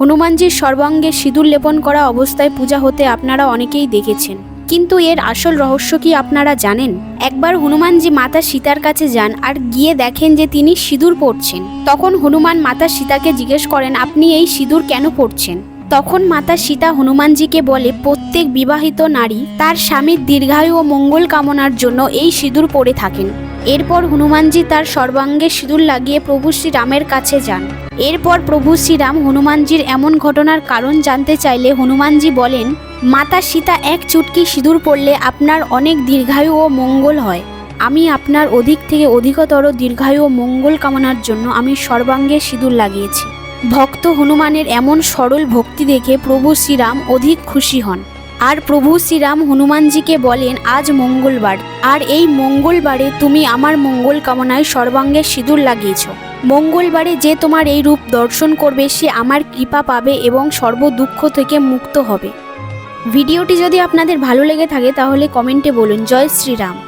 হনুমানজির সর্বাঙ্গে সিঁদুর লেপন করা অবস্থায় পূজা হতে আপনারা অনেকেই দেখেছেন। কিন্তু এর আসল রহস্য কি আপনারা জানেন? একবার হনুমানজি মাতা সীতার কাছে যান আর গিয়ে দেখেন যে তিনি সিঁদুর পরছেন। তখন হনুমান মাতা সীতাকে জিজ্ঞেস করেন, আপনি এই সিঁদুর কেন পরছেন? তখন মাতা সীতা হনুমানজিকে বলে, প্রত্যেক বিবাহিত নারী তার স্বামীর দীর্ঘায়ু ও মঙ্গল কামনার জন্য এই সিঁদুর পরে থাকেন। এরপর হনুমানজি তার সর্বাঙ্গে সিঁদুর লাগিয়ে প্রভু শ্রীরামের কাছে যান। এরপর প্রভু শ্রীরাম হনুমানজির এমন ঘটনার কারণ জানতে চাইলে হনুমানজি বলেন, মাতা সীতা এক চুটকি সিঁদুর পড়লে আপনার অনেক দীর্ঘায়ু ও মঙ্গল হয়। আমি আপনার অধিক থেকে অধিকতর দীর্ঘায়ু ও মঙ্গল কামনার জন্য আমি সর্বাঙ্গে সিঁদুর লাগিয়েছি। ভক্ত হনুমানের এমন সরল ভক্তি দেখে প্রভু শ্রীরাম অধিক খুশি হন। আর প্রভু শ্রীরাম হনুমানজিকে বলেন, আজ মঙ্গলবার। আর এই মঙ্গলবারে তুমি আমার মঙ্গল কামনায় সর্বাঙ্গে সিঁদুর লাগিয়েছ। মঙ্গলবারে যে তোমার এই রূপ দর্শন করবে, সে আমার কৃপা পাবে এবং সর্ব দুঃখ থেকে মুক্ত হবে। ভিডিওটি যদি আপনাদের ভালো লেগে থাকে, তাহলে কমেন্টে বলুন, জয় শ্রীরাম।